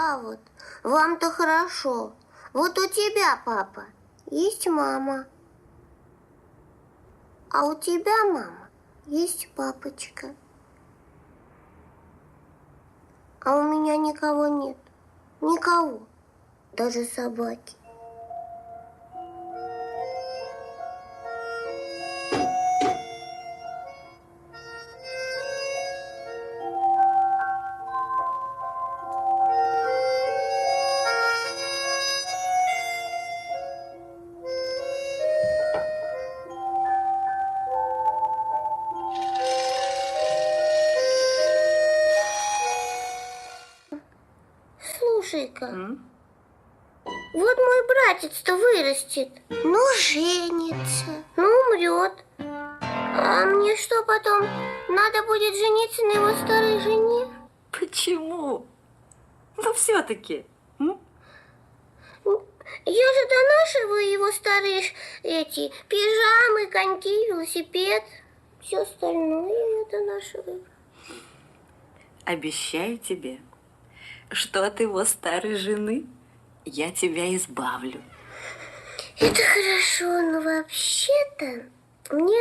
А вот, вам-то хорошо. Вот у тебя, папа, есть мама. А у тебя, мама, есть папочка. А у меня никого нет. Никого. Даже собаки. Слушай-ка, М? вот мой братец-то вырастет. Ну, женится. Ну, умрет. А мне что потом? Надо будет жениться на его старой жене? Почему? Ну, все-таки. Я же донашиваю его старые ш- эти пижамы, коньки, велосипед. Все остальное я донашиваю. Обещаю тебе, что от его старой жены я тебя избавлю. Это хорошо, но вообще-то мне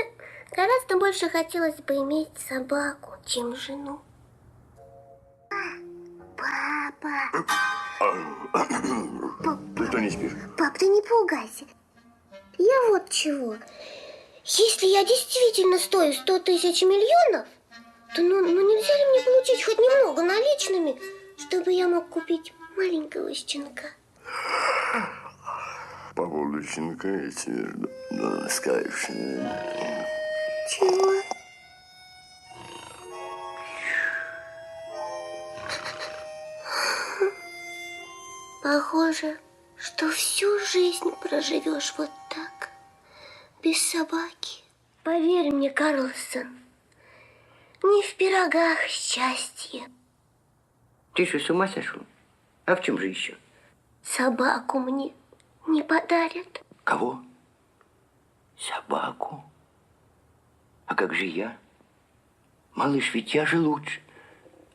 гораздо больше хотелось бы иметь собаку, чем жену. Папа, Ты что не спишь? пап, ты не пугайся. Я вот чего. Если я действительно стою 100 тысяч миллионов, то ну, ну нельзя ли мне получить хоть немного наличными, чтобы я мог купить маленького щенка? По поводу щенка я тебе да, скажешь. э, Чего? Похоже, что всю жизнь проживешь вот так, без собаки. Поверь мне, Карлсон, не в пирогах счастье. Ты что, с ума сошел? А в чем же еще? Собаку мне не подарят. Кого? Собаку. А как же я? Малыш, ведь я же лучше.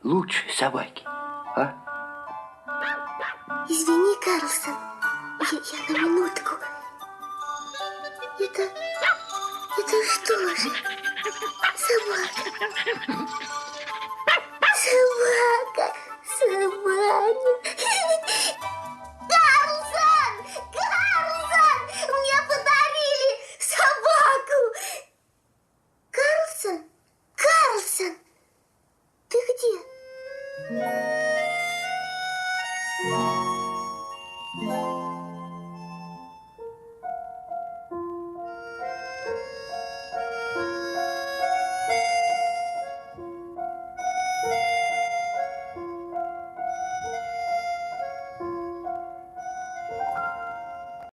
Лучше собаки. А? Извини, Карлсон, я, я на минутку. Это... это что же? Собака. Собака. Ты где?